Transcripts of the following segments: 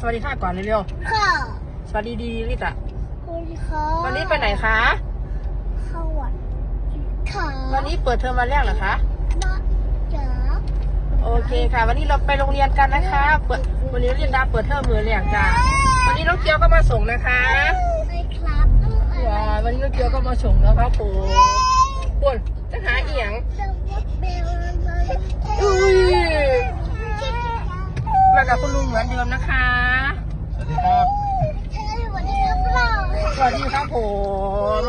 สวัสดีค่ะก่อนเร็วค่ะๆสวัสดีดีลิตะคุณค่ะวันนี้ไปไหนคะ สวัสดีค่ะวันนี้เปิดเทอมวันแรกเหรอคะ มาจ๋าโอเคค่ะ วันนี้เราไปโรงเรียนกันนะคะ เปิดวันนี้เรียนดาเปิดเทอมมือแรกจ้าวันนี้น้องเกียวก็มาส่งนะคะไปครับต้องอะไรว้าวันนี้น้องเกียวก็มาส่งแล้วครับผมปุ่นจะหาเอียงสวัสดีเลยอุ้ยมา กับคุณลุงเหมือนเดิมนะคะ สวัสดีครับ สวัสดีครับเราสวัสดีครับผม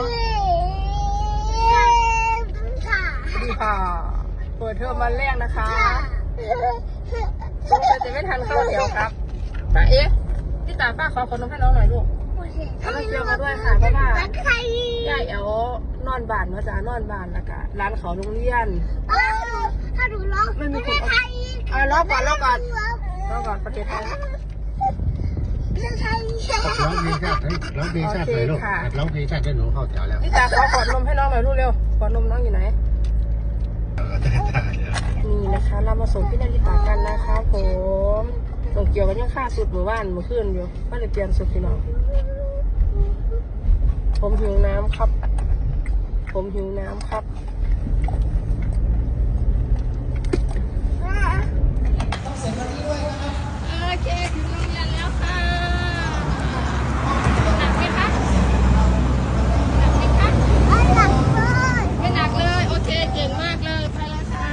ค่ะสวัสดีค่ะเปิดเทอมวันแรกนะคะจะไม่ทันเข้าแถวครับป้าเอ๊ะพี่ตาป้าขอขนมให้น้องหน่อยลูกเอาน้ำเกลือมาด้วยค่ะเพราะว่าใครย่าเอ๋วนอนบ้านมาจ้านอนบ้านแล้วก็ร้านเขาโรงเรียนถ้าดูร้องไม่ใช่ไทยเอารอก่อนรอก่อน รอก่อนประเทศไทยไม่ใช่ไทยร้องเพลงชาติร้องเพลงชาติเลยลูกร้องเพลงชาติได้หนูเข้าแถวแล้วพี่ตาขอขอดนมให้น้องหน่อยลูกเร็วขอดนมน้องอยู่ไหนนี่นะคะ เรามาส่งพี่นาฬิตากันนะคะผมส่งเกี่ยวกันยังค่าสุดหมู่บ้านเมื่อคืนอยู่ก็เลยเปลี่ยนสุดพี่น้องผมหิวน้ำครับ ผมหิวน้ำครับ โอเคถึงโรงเรียนแล้วค่ะหนักไหมคะหนักไหมคะ ไม่หลับเลย ไม่หนักเลย โอเค เก่งมากเลย ไปแล้วค่ะ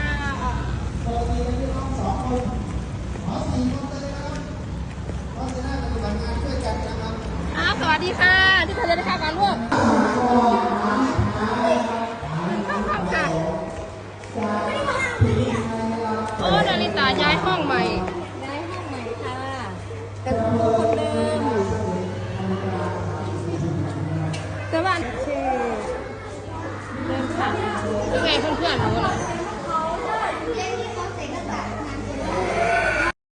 อ้า วสวัสดีค่ะที่ทำได้ค่ะการลูกเข้าเข้าค่ะโอ้นาริตาย้ายห้องใหม่